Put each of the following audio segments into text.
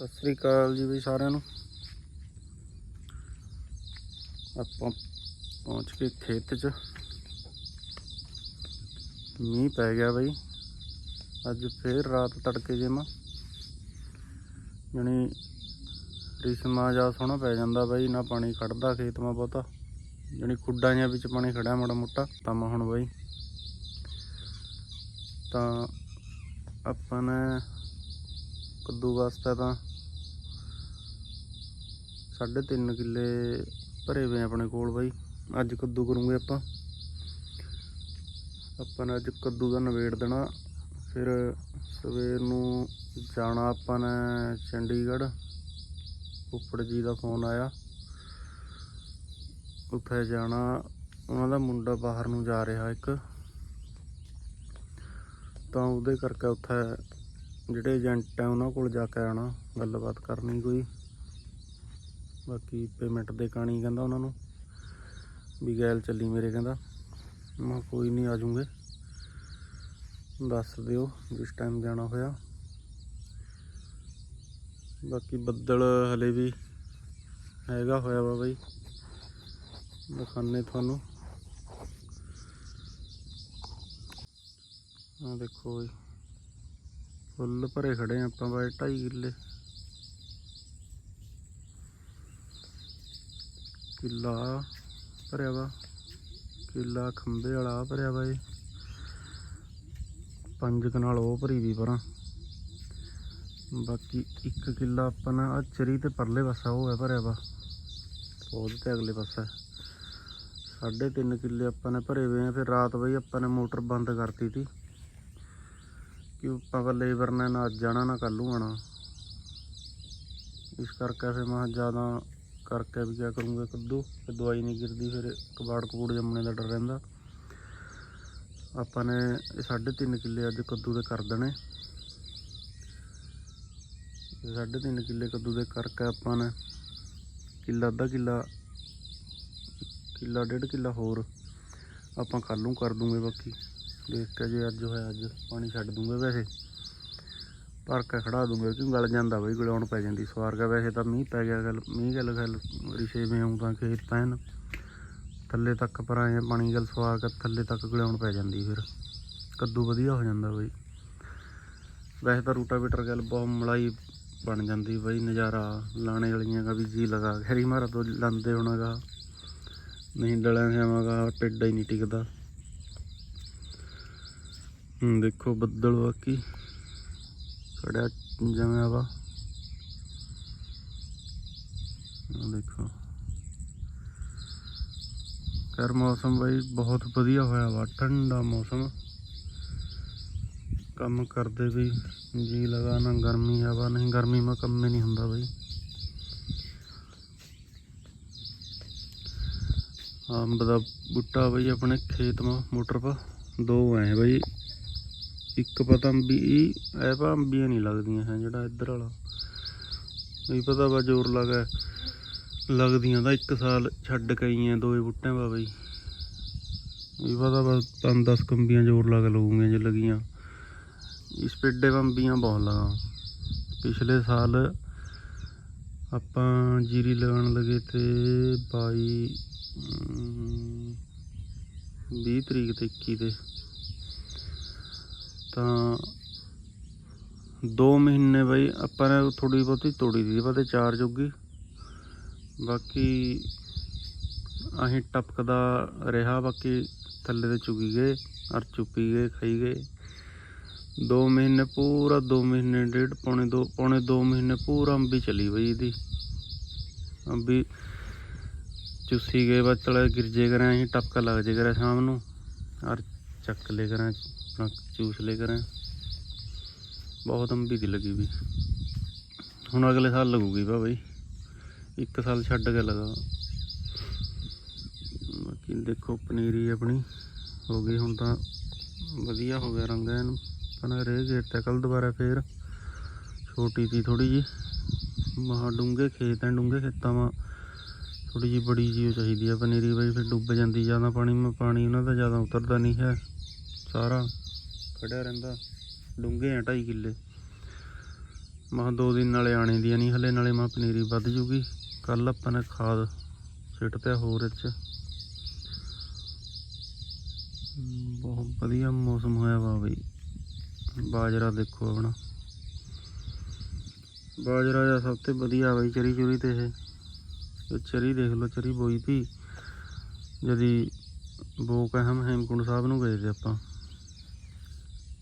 ਸਤਿ ਸ੍ਰੀ ਅਕਾਲ ਜੀ ਬਈ ਸਾਰਿਆਂ ਨੂੰ। ਆਪਾਂ ਪਹੁੰਚ ਕੇ ਖੇਤ 'ਚ। ਮੀਂਹ ਪੈ ਗਿਆ ਬਈ। ਅੱਜ ਫੇਰ ਰਾਤ ਤੜਕੇ ਜਿਮਾ ਜਣੀ ਰਿਸਮਾ ਜਾ ਸੋਹਣਾ ਪੈ ਜਾਂਦਾ ਬਈ, ਨਾ ਪਾਣੀ ਖੜਦਾ ਖੇਤ ਮਾ ਬਹੁਤਾ। ਜਣੀ ਖੁੱਡਾਂ ਜਿਹਾ ਵਿੱਚ ਪਾਣੀ ਖੜਿਆ ਮਾੜਾ ਮੋਟਾ ਤਾਂ ਮੈਂ ਹੁਣ ਬਈ। ਤਾਂ ਆਪਾਂ ਨੇ ਕੱਦੂ ਵਾਸਤੇ ਤਾਂ ਸਾਢੇ ਤਿੰਨ ਕਿੱਲੇ ਭਰੇ ਵੇ ਆਪਣੇ ਕੋਲ ਬਾਈ। ਅੱਜ ਕੱਦੂ ਕਰੂੰਗੇ ਆਪਾਂ। ਆਪਾਂ ਨੇ ਅੱਜ ਕੱਦੂ ਦਾ ਨਵੇੜ ਦੇਣਾ। ਫਿਰ ਸਵੇਰ ਨੂੰ ਜਾਣਾ ਆਪਾਂ ਨੇ ਚੰਡੀਗੜ੍ਹ। ਉੱਪੜ ਜੀ ਦਾ ਫੋਨ ਆਇਆ। ਉੱਥੇ ਜਾਣਾ। ਉਹਨਾਂ ਦਾ ਮੁੰਡਾ ਬਾਹਰ ਨੂੰ ਜਾ ਰਿਹਾ ਇੱਕ। ਤਾਂ ਉਹਦੇ ਕਰਕੇ ਉੱਥੇ ਜਿਹੜੇ ਏਜੰਟ ਆ ਉਹਨਾਂ ਕੋਲ ਜਾ ਕੇ ਆਣਾ ਗੱਲਬਾਤ ਕਰਨੀ ਕੋਈ। ਬਾਕੀ ਪੇਮੈਂਟ ਦੇ ਕਾਣੀ ਕਹਿੰਦਾ ਉਹਨਾਂ ਨੂੰ, ਵੀ ਗੈਲ ਚੱਲੀ ਮੇਰੇ ਕਹਿੰਦਾ। ਮੈਂ ਕੋਈ ਨਹੀਂ ਆ ਜਾਊਂਗੇ। ਦੱਸ ਦਿਓ ਜਿਸ ਟਾਈਮ ਜਾਣਾ ਹੋਇਆ। ਬਾਕੀ ਬੱਦਲ ਹਲੇ ਵੀ ਹੈਗਾ ਹੋਇਆ ਵਾ ਬਾਈ। ਦਿਖਾਣੇ ਤੁਹਾਨੂੰ। ਆ ਦੇਖੋ ਬਈ। ਫੁੱਲ ਭਰੇ ਖੜੇ ਆ ਆਪਾਂ ਬਾਈ 2.5 ਕਿੱਲੇ। ਕਿੱਲਾ ਭਰਿਆ ਵਾ। ਕਿੱਲਾ ਖੰਬੇ ਵਾਲਾ ਭਰਿਆ ਵਾ ਇਹ। ਪੰਜ ਕਨਾਲ ਉਹ ਭਰੀ ਵੀ ਪਰਾਂ। ਬਾਕੀ ਇੱਕ ਕਿੱਲਾ ਆਪਾਂ ਨਾ ਆਹ ਚਰੀ ਤੇ ਪਰਲੇ ਪਾਸਾ ਉਹ ਹੈ ਭਰਿਆ ਵਾ। ਉਹਦੇ ਤੇ ਅਗਲੇ ਪਾਸਾ। ਸਾਢੇ ਤਿੰਨ ਕਿੱਲੇ ਆਪਾਂ ਨੇ ਭਰੇ ਹੋਏ ਆ। ਫਿਰ ਰਾਤ ਬਈ ਆਪਾਂ ਨੇ ਮੋਟਰ ਬੰਦ ਕਰਤੀ ਤੀ। ਕਿ ਆਪਾਂ ਲੇਬਰ ਨੇ ਨਾ ਅੱਜ ਜਾਣਾ, ਨਾ ਕੱਲ੍ਹ ਨੂੰ ਆਣਾ ਇਸ ਕਰਕੇ ਫਿਰ ਮੈਂ ਜ਼ਿਆਦਾ ਕਰਕੇ ਵੀ ਕਿਆ ਕਰੂੰਗਾ ਕੱਦੂ। ਤੇ ਦਵਾਈ ਨਹੀਂ ਗਿਰਦੀ, ਫਿਰ ਕਬਾੜ ਕਬੂੜ ਜੰਮਣੇ ਦਾ ਡਰ ਰਹਿੰਦਾ। ਆਪਾਂ ਨੇ ਇਹ ਸਾਢੇ ਤਿੰਨ ਕਿੱਲੇ ਅੱਜ ਕੱਦੂ ਦੇ ਕਰ ਦੇਣੇ। ਇਹ ਸਾਢੇ ਤਿੰਨ ਕਿੱਲੇ ਕੱਦੂ ਦੇ ਕਰਕੇ ਆਪਾਂ ਨੇ ਕਿੱਲਾ, ਅੱਧਾ ਕਿੱਲਾ ਕਿੱਲਾ, ਡੇਢ ਕਿੱਲਾ ਹੋਰ ਆਪਾਂ ਕੱਲ੍ਹ ਨੂੰ ਕਰ ਦੂੰਗੇ ਬਾਕੀ। ਦੇਖ ਕੇ ਜੇ ਅੱਜ ਹੋਇਆ, ਅੱਜ ਪਾਣੀ ਛੱਡ ਦੂੰਗੇ ਵੈਸੇ। ਭਰ ਕੇ ਖੜਾ ਦੂੰਗੇ, ਕਿਉਂ ਗਲ ਜਾਂਦਾ ਬਈ, ਗਲਾਉਣ ਪੈ ਜਾਂਦੀ ਸਵਾਰ ਗਿਆ ਵੈਸੇ ਤਾਂ ਮੀਂਹ ਪੈ ਗਿਆ ਗੱਲ, ਮੀਂਹ ਗੱਲ ਗੱਲ ਰਿਸ਼ੇ ਵਿੱਚ ਆਉਂ ਤਾਂ ਖੇਤ ਪੈਣ। ਥੱਲੇ ਤੱਕ ਪਰ ਆਏ ਪਾਣੀ ਗੱਲ ਸਵਾਰ ਕੇ ਥੱਲੇ ਤੱਕ ਗਲਾਉਣ ਪੈ ਜਾਂਦੀ ਫਿਰ। ਕੱਦੂ ਵਧੀਆ ਹੋ ਜਾਂਦਾ ਬਈ। ਵੈਸੇ ਤਾਂ ਰੂਟਾਵੇਟਰ ਗੱਲ ਬਹੁਤ ਮਲਾਈ ਬਣ ਜਾਂਦੀ ਬਈ, ਨਜ਼ਾਰਾ ਲਾਣੇ ਵਾਲੀਆਂ ਦਾ ਵੀ ਜੀ ਲਗਾ ਖੈਰੀ ਮਾਰਾ ਤੋਂ ਲਾਂਦੇ ਹੋਣਾਗਾ, ਨਹੀਂ ਡਲਿਆ ਜਾਵਾਂਗਾ ਟਿੱਡਾ ਹੀ ਨਹੀਂ ਟਿਕਦਾ। ਦੇਖੋ ਬੱਦਲ ਬਾਕੀ ਖੜਿਆ ਜਮਿਆ ਵਾ। ਦੇਖੋ। ਕਰ ਮੌਸਮ ਬਈ ਬਹੁਤ ਵਧੀਆ ਹੋਇਆ ਵਾ, ਠੰਡਾ ਮੌਸਮ। ਕੰਮ ਕਰਦੇ ਵੀ ਜੀ ਲਗਾ ਨਾ, ਗਰਮੀ ਹਵਾ ਨਹੀਂ ਗਰਮੀ ਮਾ ਕੰਮ ਹੀ ਨਹੀਂ ਹੁੰਦਾ ਬਈ। ਅੰਬ ਦਾ ਬੂਟਾ ਬਈ ਆਪਣੇ ਖੇਤ ਮਾ, ਮੋਟਰ ਪਾ। ਦੋ ਐ ਬਈ। ਇੱਕ ਪਤਾ ਅੰਬੀ ਇਹ ਪਾ ਅੰਬੀਆਂ ਨਹੀਂ ਲੱਗਦੀਆਂ ਹੈ ਜਿਹੜਾ ਇੱਧਰ ਵਾਲਾ। ਨਹੀਂ ਪਤਾ ਵਾ ਜ਼ੋਰ ਲਗਾ ਲੱਗਦੀਆਂ ਦਾ ਇੱਕ ਸਾਲ ਛੱਡ ਕੇ ਆਈਆਂ ਦੋਏ ਬੂਟਿਆਂ ਪਾ ਬਈ। ਇਹ ਪਤਾ ਵਾ ਪੰਜ 10 ਕੰਬੀਆਂ ਜ਼ੋਰ ਲਗਾ ਲਊਗੀਆਂ ਜੇ ਲੱਗੀਆਂ। ਇਸ ਪੇਡੇ ਬੰਬੀਆਂ ਬਹੁਤ ਲਗਾ ਪਿਛਲੇ ਸਾਲ ਆਪਾਂ ਜੀਰੀ ਲਗਾਉਣ ਲੱਗੇ ਤੇ 22 ਅਮ, 20 ਤਰੀਕ ਤੇ 21 ਤੇ। ਤਾਂ 2 ਮਹੀਨੇ ਬਈ ਆਪਾਂ ਨੇ ਥੋੜੀ ਬਹੁਤੀ ਤੋੜੀ ਦੀ ਪਤੇ ਚਾਰ ਜੋਗੀ। ਬਾਕੀ ਅਸੀਂ ਟਪਕਦਾ ਰਿਹਾ, ਬਾਕੀ ਥੱਲੇ ਤੇ ਚੁਗੀ ਗਏ ਔਰ ਚੁੱਪੀ ਗਏ, ਖਾਈ ਗਏ। 2 ਮਹੀਨੇ ਪੂਰਾ 2 ਮਹੀਨੇ ਡੇਢ, ਪੌਣੇ 2 ਪੌਣੇ 2 ਮਹੀਨੇ ਪੂਰਾ ਅੰਬੀ ਚਲੀ ਬਈ ਇਹਦੀ। ਅੰਬੀ ਚੁੱਸੀ ਗਏ, ਬਸ ਚਲੇ ਗਿਰਜੇ ਕਰਾਂ ਅਸੀਂ ਟਪਕਾ ਲੱਗ ਜੇ ਕਰਾਂ ਸ਼ਾਮ ਨੂੰ ਔਰ ਚੱਕ ਲੈ ਕਰਾਂ ਆਪਣਾ ਚੂਸ ਲੈ ਕਰਾਂ ਬਹੁਤ ਅੰਬੀ ਦੀ ਲੱਗੀ ਵੀ। ਹੁਣ ਅਗਲੇ ਸਾਲ ਲੱਗੂਗੀ ਬਾ ਬਈ ਇੱਕ ਸਾਲ ਛੱਡ ਕੇ ਲਗਾ। ਬਾਕੀ ਦੇਖੋ, ਪਨੀਰੀ ਆਪਣੀ ਹੋ ਗਈ ਹੁਣ ਤਾਂ ਵਧੀਆ ਹੋ ਗਿਆ ਰੰਗ ਇਹਨੂੰ। ਪਨਾ ਰਹਿ ਗਏ ਤੇ ਕੱਲ ਦੁਬਾਰਾ ਫੇਰ ਛੋਟੀ ਸੀ ਥੋੜੀ ਜੀ ਮਹਾ ਡੂੰਗੇ ਖੇਤ ਐ ਡੂੰਗੇ ਖੇਤਾਂ ਮਾ ਥੋੜੀ ਜੀ ਬੜੀ ਜੀ ਉਹ ਚਾਹੀਦੀ ਆ ਪਨੀਰੀ, ਬਾਈ ਫਿਰ ਡੁੱਬ ਜਾਂਦੀ, ਜ਼ਿਆਦਾ ਪਾਣੀ ਮਾ ਪਾਣੀ ਉਹਨਾਂ ਦਾ ਜ਼ਿਆਦਾ ਉਤਰਦਾ ਨਹੀਂ ਹੈ। ਸਾਰਾ ਖੜਿਆ ਰਹਿੰਦਾ, ਡੂੰਘੇ ਆ ਢਾਈ ਕਿੱਲੇ। ਮਾ ਦੋ ਦਿਨ ਨਾਲੇ ਆਣੇ ਦੀਆਂ ਨਹੀਂ ਹਲੇ, ਨਾਲੇ ਮਾ ਪਨੀਰੀ ਵੱਧ ਜੂਗੀ। ਕੱਲ ਆਪਾਂ ਨੇ ਖਾਦ ਸਿੱਟ ਤੇ ਹੋਰ ਇਹ 'ਚ ਬਹੁਤ ਵਧੀਆ ਮੌਸਮ ਹੋਇਆ ਵਾ ਬਈ। ਬਾਜਰਾ ਦੇਖੋ ਆਪਣਾ। ਬਾਜਰਾ ਜਾਂ ਸਭ ਤੋਂ ਵਧੀਆ ਬਈ ਚਰੀ ਚੁਰੀ ਤੇ ਇਹ। ਚਰੀ ਦੇਖ ਲਓ, ਚਰੀ ਬੋਈ ਤੀ। ਜਦੀ ਬੋ ਕਹਿਮ ਹੇਮਕੁੰਡ ਸਾਹਿਬ ਨੂੰ ਗਏ ਤੇ ਆਪਾਂ।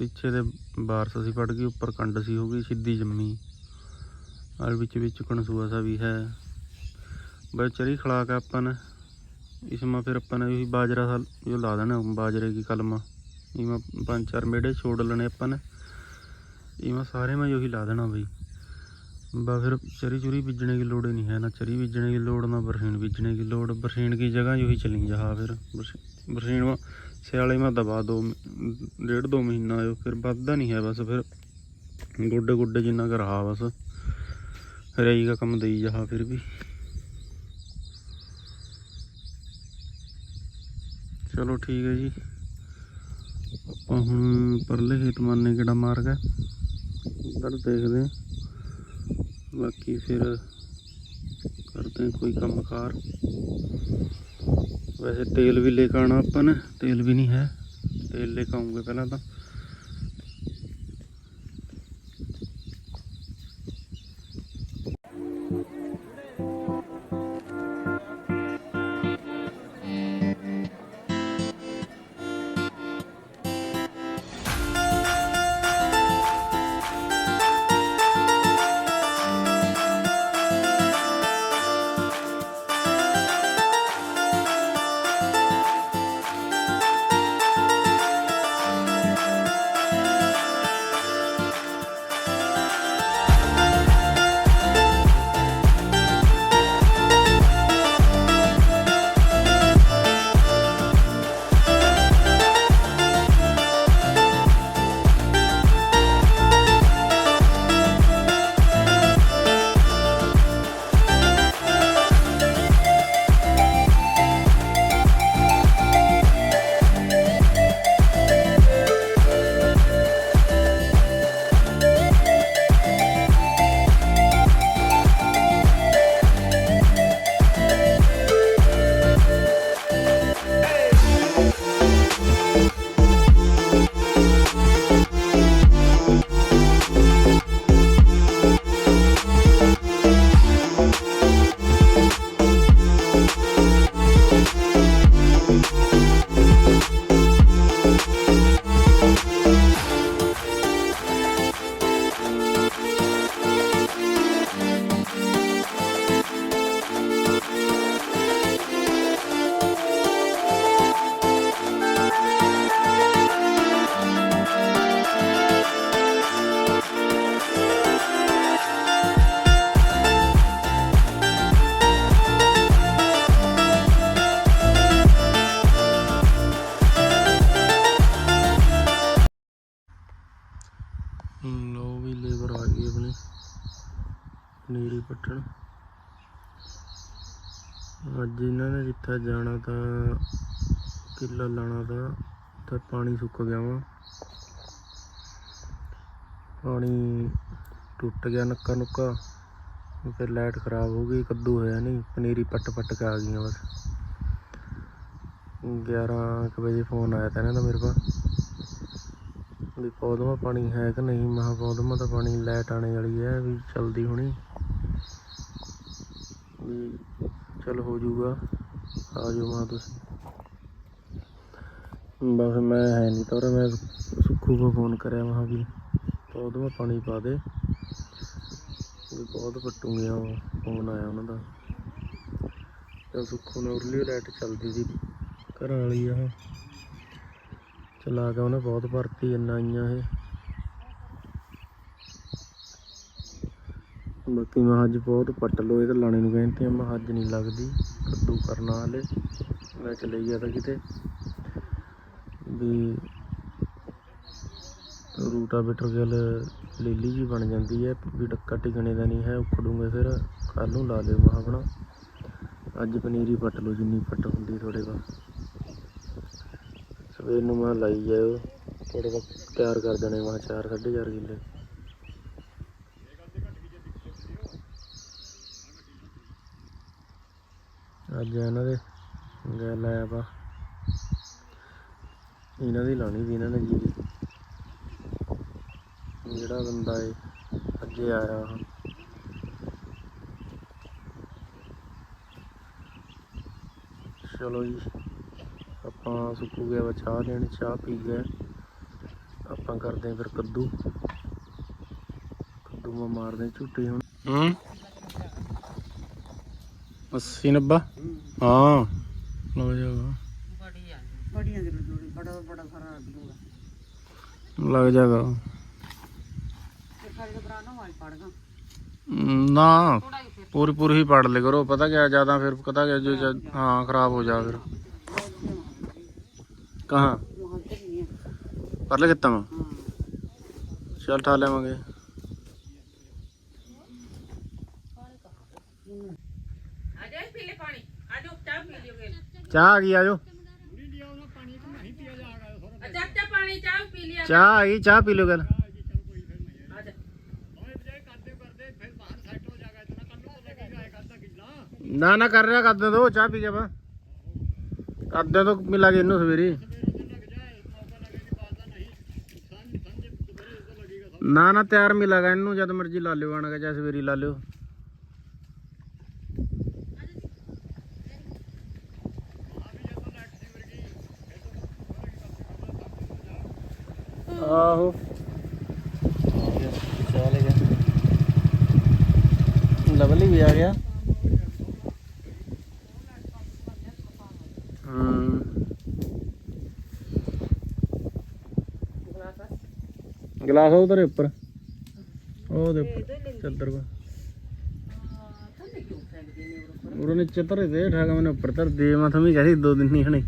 ਪਿੱਛੇ ਦੇ ਬਾਰਸ ਸੀ ਪੜ ਗਈ ਉੱਪਰ ਕੰਡ ਸੀ ਹੋ ਗਈ ਸਿੱਧੀ ਜੰਮੀ ਔਰ ਵਿੱਚ ਵਿੱਚ ਕਣਸੂਆ ਸਾ ਵੀ ਹੈ ਬਸ ਚਰੀ ਖਲਾ ਕੇ ਆਪਾਂ ਨੇ इसमें फिर अपन यही बाजरा सा जो ला देना बाजरे की कलमा इमा पाँच चार मेढ़े छोड़ लेने अपन इमा सारे में यही ला देना भाई बा फिर चरी चुरी बीजने की लोड़ ही नहीं है ना चरी बीजने की लोड़ ना बरसीन बीजने की लोड़ बरसीन की जगह यही चली जहा फिर बरसी- बरसीन में ਸਿਆਲੇ ਮਾ ਦਬਾ ਦੋ ਡੇਢ ਦੋ ਮਹੀਨਾ ਆਇਓ, ਫਿਰ ਵੱਧਦਾ ਨਹੀਂ ਹੈ ਬਸ, ਫਿਰ ਗੋਡੇ ਗੋਡੇ ਜਿੰਨਾ ਕਰ ਰਹਾ ਬਸ। ਰਈ ਦਾ ਕੰਮ ਦੇਈ ਜਾ ਫਿਰ ਵੀ। ਚਲੋ ਠੀਕ ਹੈ ਜੀ। ਆਪਾਂ ਹੁਣ ਪਰਲੇ ਖੇਤ ਮਾਰਨੇ ਕਿਹੜਾ ਹੈ? ਉਧਰ ਦੇਖਦੇ ਬਾਕੀ ਫਿਰ ਕਰਦੇ ਕੋਈ ਕੰਮ ਕਾਰ। ਵੈਸੇ ਤੇਲ ਵੀ ਲੈ ਕੇ ਆਉਣਾ ਆਪਾਂ ਨੇ। ਤੇਲ ਵੀ ਨਹੀਂ ਹੈ। ਤੇਲ ਲੈ ਕੇ ਆਉਂਗੇ ਪਹਿਲਾਂ ਤਾਂ। ਅੱਜ ਇਹਨਾਂ ਨੇ ਜਿੱਥੇ ਜਾਣਾ ਤਾਂ ਕਿੱਲਾ ਲਾਣਾ ਤਾਂ ਪਾਣੀ ਸੁੱਕ ਗਿਆ ਵਾ। ਪਾਣੀ ਟੁੱਟ ਗਿਆ ਨੱਕਾ ਨੁੱਕਾ, ਫਿਰ ਲਾਈਟ ਖਰਾਬ ਹੋ ਗਈ, ਕੱਦੂ ਹੋਇਆ ਨਹੀਂ ਪਨੀਰੀ ਪੱਟ ਪੱਟ ਕੇ ਆ ਗਈਆਂ ਬਸ। 11 ਕੁ ਵਜੇ ਫੋਨ ਆਇਆ ਤਾਂ ਇਹਨਾਂ ਦਾ ਮੇਰੇ ਕੋਲ, ਵੀ ਪੌਦਮਾ ਪਾਣੀ ਹੈ ਕਿ ਨਹੀਂ? ਮਹਾ ਪੌਦਮਾ ਤਾਂ ਪਾਣੀ ਲਾਈਟ ਆਣੇ ਵਾਲੀ ਹੈ, ਵੀ ਚਲਦੀ ਹੋਣੀ ਵੀ ਚਲ ਹੋ ਜਾਊਗਾ। ਆ ਜਾਓ ਮਾ ਤੁਸੀਂ। ਬਸ ਮੈਂ ਹੈ ਨਹੀਂ ਤਾਂ ਮੈਂ ਸੁੱਖੂ ਕੋ ਫੋਨ ਕਰਿਆ ਮਹਾ ਵੀ ਪੌਦਮਾ ਪਾਣੀ ਪਾ ਦੇ। ਵੀ ਬਹੁਤ ਪੱਟੂਗੇ ਉਹ, ਫੋਨ ਆਇਆ ਉਹਨਾਂ ਦਾ। ਤੇ ਸੁੱਖੂ ਨੇ ਉਰਲੀ ਲਾਈਟ ਚੱਲਦੀ ਸੀ, ਘਰਾਂ ਵਾਲੀ ਆ ਚਲਾ ਕੇ ਉਹਨੇ ਬਹੁਤ ਭਰਤੀ, ਇੰਨਾ ਆਈਆਂ ਇਹ। ਬਾਕੀ ਮੈਂ ਅੱਜ ਬਹੁਤ ਪੱਟ ਲੋ ਇਹ ਤਾਂ ਲਾਣੇ ਨੂੰ ਕਹਿੰਦੇ ਆ ਮੈਂ ਅੱਜ ਨਹੀਂ ਲੱਗਦੀ, ਕੱਦੂ ਕਰਨਾ ਹਲੇ ਮੈਂ ਚਲੇ ਗਿਆ ਤਾਂ ਕਿਤੇ। ਵੀ ਰੂਟਾ ਰੂਟਾਵੇਟਰ ਗੱਲ ਲੀਲੀ ਜੀ ਬਣ ਜਾਂਦੀ ਹੈ, ਵੀ ਡੱਕਾ ਟਿਕਣੇ ਦਾ ਨਹੀਂ ਹੈ ਉਖੜੂਗੇ ਫਿਰ ਕੱਲ ਨੂੰ ਲਾ ਲਿਓ ਮੈਂ ਆਪਣਾ। ਅੱਜ ਪਨੀਰੀ ਪੱਟ ਲਓ, ਜਿੰਨੀ ਪੱਟ ਹੁੰਦੀ ਥੋੜੇ ਬਾ ਸਵੇਰ ਨੂੰ ਮੈਂ ਲਾਈ ਜਾਇਓ ਥੋੜੇ ਬਾ ਤਿਆਰ ਕਰ ਦੇਣੇ ਮੈਂ ਚਾਰ, ਸਾਢੇ ਚਾਰ ਕਿੱਲੇ। ਅੱਜ ਇਹਨਾਂ ਦੇ ਗੱਲ ਆਇਆ ਇਹਨਾਂ ਦੀ ਲਾਣੀ ਸੀ ਇਹਨਾਂ ਨੇ ਜੀ। ਜਿਹੜਾ ਬੰਦਾ ਏ ਇਹ ਆਇਆ। ਚਲੋ ਜੀ ਆਪਾਂ ਸੁੱਕੂ ਗਿਆ ਵਾ ਚਾਹ ਲੈਣ ਚਾਹ ਪੀ ਗਏ ਆਪਾਂ ਕਰਦੇ ਆਂ ਫਿਰ ਕੱਦੂ। ਕੱਦੂ ਮਾ ਮਾਰਦੇ ਝੂਟੇ ਹੁਣ। ਹੂੰ। 80 90 ਹਾਂ। ਲੋ ਜਾਗਾ ਬੜੀਆਂ ਦੇ ਜੋੜੀ ਬੜਾ ਬੜਾ ਸਾਰਾ ਦੂਗਾ ਲੱਗ ਜਾਗਾ ਤੇ ਸਾਡੇ ਨੂੰ ਵਾਲ ਨਾ ਪੂਰੀ ਪੂਰੀ ਹੀ ਪੜ ਲੈ ਕਰੋ। ਪਤਾ ਕਿਆ ਜ਼ਿਆਦਾ ਫਿਰ ਪਤਾ ਕਿਆ ਜੋ ਹਾਂ ਖਰਾਬ ਹੋ ਜਾ ਫਿਰ। ਕਹਾਂ? ਹੈ ਪਰ ਲੈ ਕਿੱਤਾ ਮੈਂ ਚੱਲ ਠਾ ਲੈਵਾਂਗੇ ਆਜਾ ਪੀ ਲੈ ਪਾਣੀ ਆਜੋ ਚਾਹ ਪੀ ਲਿਓਗੇ ਚਾਹ ਆ ਗਈ ਆਜੋ। ਪਾਣੀ ਚਾਹ ਪੀ ਲਿਆ ਚਾਹ ਆ ਗਈ ਚਾਹ ਪੀ ਲਓ ਗੱਲ। ਨਾ ਨਾ ਕਰ ਰਿਹਾ ਕਰਦੇ ਦੋ ਚਾਹ ਪੀ ਜਾ ਬਾ। ਕਰਦੇ ਤੋਂ ਮਿਲਾਂਗੇ ਇਹਨੂੰ ਸਵੇਰੇ। ਨਾ ਨਾ ਤਿਆਰ ਮਿਲਾਗਾ ਇਹਨੂੰ ਜਦ ਮਰਜ਼ੀ ਲਾ ਲਿਓ ਆਣਗਾ ਜਾਂ ਸਵੇਰੀ ਲਾ ਲਿਓ ਆਹੋ ਚਾਹ ਲੈ ਗਿਆ ਲਵਲੀ ਵੀ ਆ ਗਿਆ ਹੂੰ ਗਲਾਸ ਉਧਰ ਉੱਪਰ। ਉਹਦੇ ਉੱਪਰ, ਚੱਦਰ ਵਾ ਉਰੇ ਨੇ ਦੇ ਠਾਗਾ ਮੈਨੂੰ ਉੱਪਰ ਧਰ ਦੇ। ਮੈਂ ਥਮੀ ਕਹੀ ਦੋ ਦਿਨ ਨਹੀਂ ਹਣੇ।